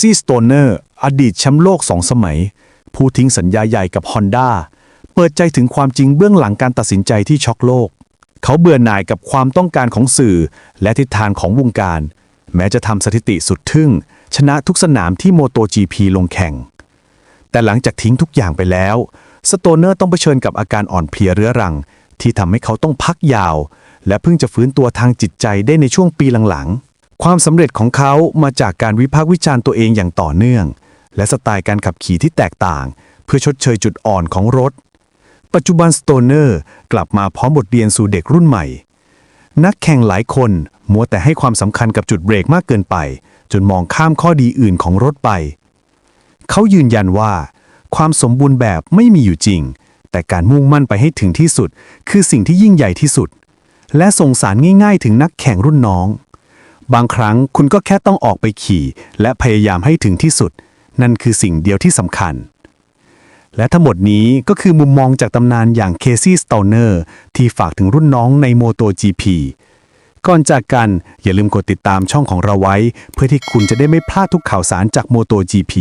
ซี่สโตเนอร์อดีตแชมป์โลกสองสมัย ผู้ทิ้งสัญญาใหญ่กับ Honda เปิดใจถึงความจริงเบื้องหลังการตัดสินใจที่ช็อกโลก เขาเบื่อหน่ายกับความต้องการของสื่อ และทิศทางของวงการ แม้จะทำสถิติสุดทึ่ง ชนะทุกสนามที่ MotoGP ลงแข่ง แต่หลังจากทิ้งทุกอย่างไปแล้ว สโตเนอร์ต้องเผชิญกับอาการอ่อนเพลียเรื้อรัง ที่ทำให้เขาต้องพักยาว และเพิ่งจะฟื้นตัวทางจิตใจได้ในช่วงปีหลังๆ ความสำเร็จของเขามาจากการวิพากษ์วิจารณ์ตัวเองอย่างต่อเนื่อง และสไตล์การขับขี่ที่แตกต่าง เพื่อชดเชยจุดอ่อนของรถ ปัจจุบันสโตเนอร์กลับมาพร้อมบทเรียนสู่เด็กรุ่นใหม่ นักแข่งหลายคนมัวแต่ให้ความสำคัญกับจุดเบรกมากเกินไป จนมองข้ามข้อดีอื่นของรถไป เขายืนยันว่า ความสมบูรณ์แบบไม่มีอยู่จริง แต่การมุ่งมั่นไปให้ถึงที่สุด คือสิ่งที่ยิ่งใหญ่ที่สุด และส่งสารง่าย ๆ ถึงนักแข่งรุ่นน้อง บางครั้งคุณก็แค่ต้องออกไปขี่ และพยายามให้ถึงที่สุด นั่นคือสิ่งเดียวที่สำคัญ และทั้งหมดนี้ก็คือมุมมองจากตำนานอย่างเคซี่สโตเนอร์ที่ฝากถึงรุ่นน้องใน MotoGP ก่อนจากกันอย่าลืมกดติดตามช่องของเราไว้ เพื่อที่คุณจะได้ไม่พลาดทุกข่าวสารจาก MotoGP